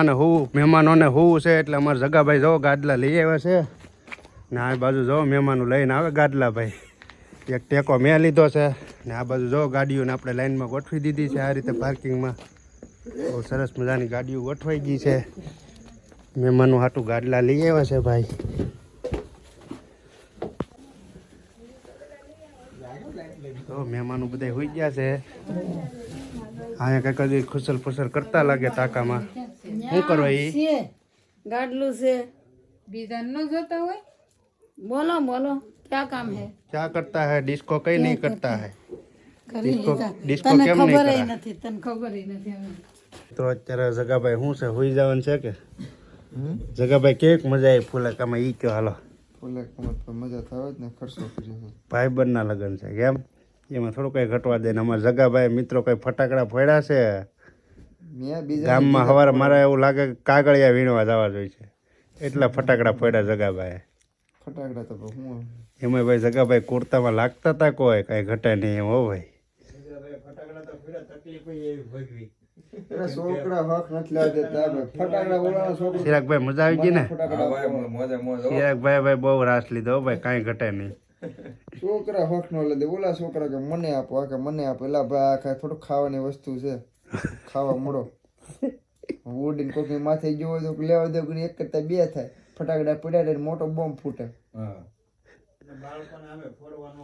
મહેમાને હોવું મહેમાનોને હોવું છે એટલે અમારે જગાભાઈ જો ગાદલા લઈ આવ્યા છે. ને આ બાજુ જો મહેમાનો લઈને આવે ગાદલા ભાઈ એક ટેકો મેં લીધો છે. ને આ બાજુ જો ગાડીઓને આપણે લાઈનમાં ગોઠવી દીધી છે આ રીતે પાર્કિંગમાં. બહુ સરસ મજાની ગાડીઓ ગોઠવાઈ ગઈ છે. મહેમાનો હાટું ગાડલા લઈ આવ્યા છે ભાઈ. તો મહેમાનો બધા હોઈ ગયા છે. અહીંયા કંઈક ખુસલ ફુસલ કરતા લાગે તાકામાં શું કરો એ? ગાડલું છે. બીજા ન જોતા હોય? બોલો બોલો ક્યાં કામ હે? ક્યાં કરતા હે? ડિસ્કો કઈ નહીં કરતા હે. ડિસ્કો કેમ નહીં તો અત્યારે જગાભાઈ શું છે? હોઈ જવાનું છે કે? જગાભાઈ કેક મજા આવી ફૂલે કામે ઈ કયો હાલો. ફૂલે કામે તો મજા થાય ને ખર્ચો ભાઈ બંધના લગ્ન છે કેમ? એમાં થોડું કંઈ ઘટવા દે ને અમારા જગાભાઈ મિત્રો કંઈ ફટાકડા ફોડ્યા છે? ગામમાં સવારે મારે એવું લાગે કે કાગળિયા વીણવા જવા જોઈએ છે એટલા ફટાકડા ફોડ્યા જગાભાઈ ફટાકડા તો હું એમાં ભાઈ જગાભાઈ કુર્તામાં લાગતા હતા કોઈ કઈ ઘટે નહીં એમ હો ભાઈ. ફટાકડા ચિરાગભાઈ મજા આવી ગઈ ને? ચિરાગભાઈ ભાઈ બહુ રાસ લીધો ભાઈ કાંઈ ઘટે નહીં. છોકરા હોખ નો લે દે ઓલા છોકરા કે મને આપો આ કે મને આપો. એલા ભાઈ આ થોડુંક થોડું ખાવાની વસ્તુ છે. ખાવા મળો. ઉડીને કોકની માથે ગયો હોય તો લેવા દો એક કરતા બે થાય. ફટાકડા પડ્યા ને મોટો બોમ્બ ફૂટે.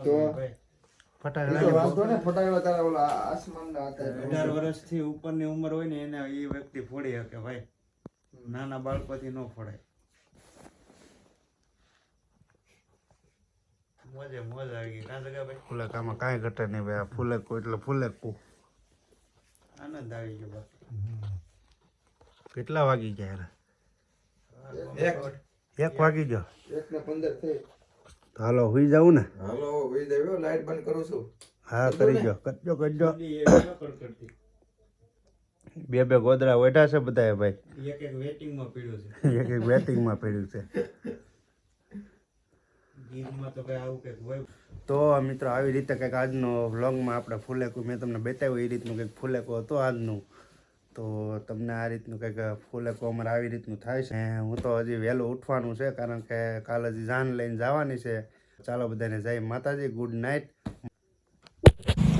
તો ફટાકડા એ તો વાંધો ને? ફટાકડા તારા ઓલા આસમાનના હતા અઢાર વર્ષથી ઉપરની ઉંમર હોય ને એને એ વ્યક્તિ ફોડી શકે ભાઈ. નાના બાળકોથી ન ફોડાય. મોજે મોજ આવી ગઈ કાં જગા ભાઈ? ફૂલકામાં કાંઈ ઘટે નહીં ભાઈ. આ ફૂલકું એટલે ફૂલકું આનંદ આવી ગયો કેટલા વાગી ગયા? એક. વાગી ગયો. એક ને પંદર થઈ. હાલો હુઈ જાઉં ને? હાલો હોઈ દેવ્યો લાઈટ બંધ કરું છું. હા કરી ગયો કરજો કરજો બે બે ગોદરા વેઠા છે બધા ભાઈ. એક એક વેટિંગમાં પડ્યું છે. એક એક વેટિંગમાં પડ્યું છે. તો મિત્રો આવી રીતે કંઈક આજનો વ્લોગમાં આપણે ફૂલેકું, મેં તમને બતાવ્યું એ રીતનું કંઈક ફૂલેકું હતું આજનું. તો તમને આ રીતનું કંઈક ફૂલેકું અમારે આવી રીતનું થાય છે. હું તો હજી વહેલું ઉઠવાનું છે, કારણ કે કાલે હજી જાન લઈને જવાની છે. ચાલો બધાને જય માતાજી, ગુડ નાઇટ.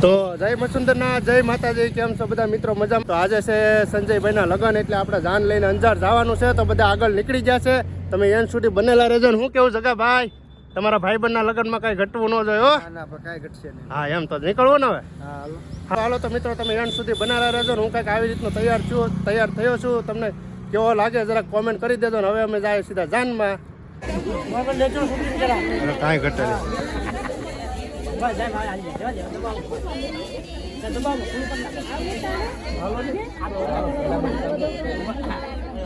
તો જય મસુંદરના જય માતાજી, કેમ છો બધા મિત્રો મજામાં? તો આજે છે સંજયભાઈના લગ્ન, એટલે આપણે જાન લઈને અંજાર જવાનું છે, તો બધા આગળ નીકળી ગયા છે. તમે એન સુધી બનેલા રહેજો ને. હું કેવું જગા ભાઈ? તમારા ભાઈબંધના લગ્નમાં કઈ ઘટવું ન જોઈએ હો. ના પણ કાંઈ ઘટશે હા એમ તો નીકળવું ને હવે. હા હાલો. તો મિત્રો તમે એન્ડ સુધી બનારા રહેજો ને હું કંઈક આવી રીતનું તૈયાર છું તૈયાર થયો છું. તમને કેવો લાગે જરાક કોમેન્ટ કરી દેજો ને હવે અમે જાય સીધા જાનમાં. કાંઈ ઘટે નહીં.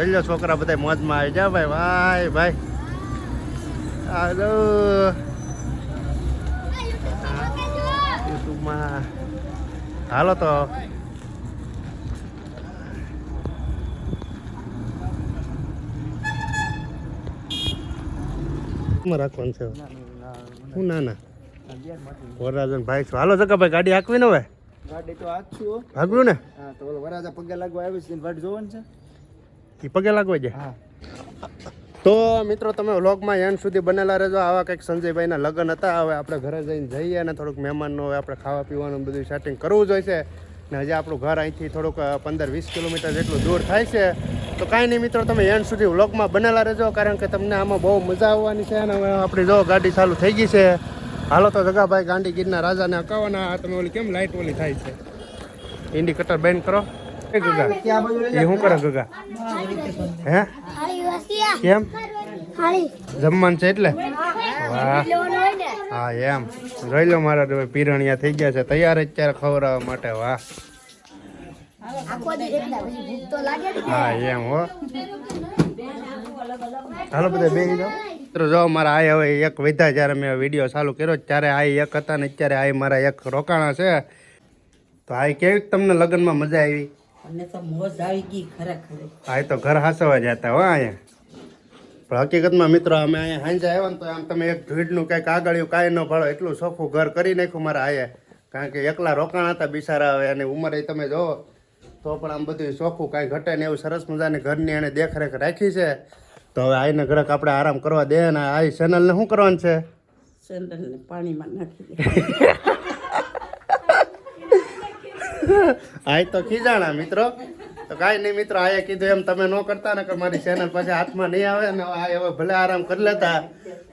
લો છોકરા બધા મોજમાં આવી જા ભાઈ. ભાઈ ભાઈ. હાલો. યુટ્યુબમાં. હાલો તો. રાખવાનું છે? હું ના ના વરરાજન ભાઈ છું. હાલો જકા ભાઈ ગાડી હાંકવી ને હવે? ગાડી તો છું ને? હા તો પગે લાગવા આવી છે વાટ જોવાનું છે. એ પગે લાગવા જાય હા. તો મિત્રો તમે વ્લોગમાં એન સુધી બનેલા રહેજો. આવા કંઈક સંજયભાઈના લગ્ન હતા હવે આપણે ઘરે જઈને જઈએ અને થોડુંક મહેમાનનું હવે આપણે ખાવા પીવાનું બધું સેટિંગ કરવું જોઈશે ને હજી આપણું ઘર અહીંથી થોડુંક પંદર વીસ કિલોમીટર જેટલું દૂર થાય છે. તો કાંઈ નહીં મિત્રો તમે એન્ડ સુધી વ્લોગમાં બનેલા રહેજો કારણ કે તમને આમાં બહુ મજા આવવાની છે અને હવે આપણી જો ગાડી ચાલુ થઈ ગઈ છે. હાલો તો જગાભાઈ ગાંડી ગીરના રાજાને અકાવવાના આ તમે ઓલી કેમ લાઇટ ઓલી થાય છે? ઇન્ડિકેટર બેન કરો. ગગા. એ શું કરે ગગા? હે? કેમ? જમવાનું છે એટલે? વાહ. હા, એમ. જોઈ લો મારા તો પીરણિયા થઈ ગયા છે. તૈયાર અત્યારે ખવડાવવા માટે, વાહ. હા, એમ, હો. હાલો બધા બે મિત્રો, જો મારા આ હવે એક વિધા જ્યારે મેં વીડિયો ચાલુ કર્યો ત્યારે આઈ એક હતા ને અત્યારે આ મારા એક રોકાણા છે. તો આ કેવી તમને લગ્નમાં મજા આવી? અને તો મોજ આવી ગઈ ખરેખર. આઈ તો ઘર હાસવા જતા હો અહીંયા. પણ હકીકતમાં મિત્રો અમે અહીંયા હાંજે આવ્યા ને તો આમ તમે એક ભીડનું કંઈક આગળ્યું કાંઈ ન ભાળો એટલું સોખું ઘર કરી નાખ્યું મારા આયા કારણ કે એકલા રોકાણ હતા બિચારા હવે અને ઉંમરે તમે જુઓ તો પણ આમ બધું ચોખ્ખું કાંઈ ઘટે ને એવું સરસ મજાની ઘરની એને દેખરેખ રાખી છે. તો હવે આઈને ઘરક આપણે આરામ કરવા દે ને આ ચેનલને શું કરવાનું છે? ચેનલને પાણીમાં નાખી દે. આય તો ખીજાણા મિત્રો. તો કાંઈ નહીં મિત્રો આયે કીધું એમ તમે ન કરતા ને કે મારી ચેનલ પછી હાથમાં નહીં આવે ને આ હવે ભલે આરામ કરી લેતા.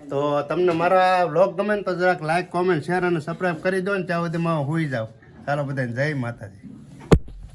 તો તમને મારા વ્લોગ ગમે ને તો જરાક લાઈક કોમેન્ટ શેર અને સબસ્ક્રાઈબ કરી દો ને, ત્યાં સુધીમાં હુઈ જાઉં. ચાલો બધાને જય માતાજી.